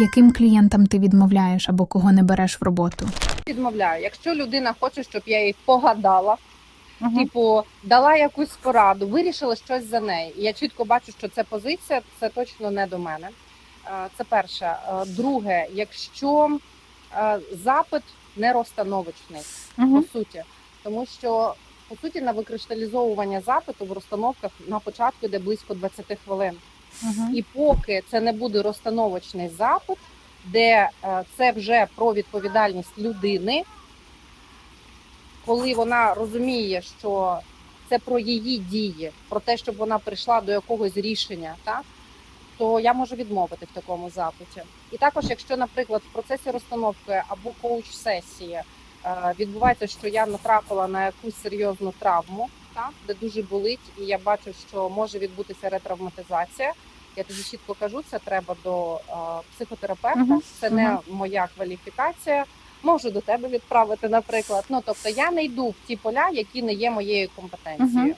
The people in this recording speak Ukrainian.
Яким клієнтам ти відмовляєш або кого не береш в роботу? Відмовляю, якщо людина хоче, щоб я їй погадала, Мгм. типу дала якусь пораду, вирішила щось за неї. І я чітко бачу, що це позиція, це точно не до мене. Е, Це перше. Е, Друге, якщо е, запит не розстановочний, Мгм. по суті, тому що по суті на викристалізовування запиту в розстановках на початку йде близько 20 хвилин. Мгм. І поки це не буде розстановочний запит, де е, це вже про відповідальність людини, коли вона розуміє, що це про її дії, про те, щоб вона прийшла до якогось рішення, так то я можу відмовити в такому запиті. І також, якщо, наприклад, в процесі розстановки або коуч-сесії е, відбувається, що я натрапила на якусь серйозну травму, так, де дуже болить, і я бачу, що може відбутися ретравматизація. Я тоді чітко кажу, це треба до е, психотерапевта, Мгм, це не моя кваліфікація. Можу до тебе відправити, наприклад. Ну тобто я не йду в ті поля, які не є моєю компетенцією. Мгм.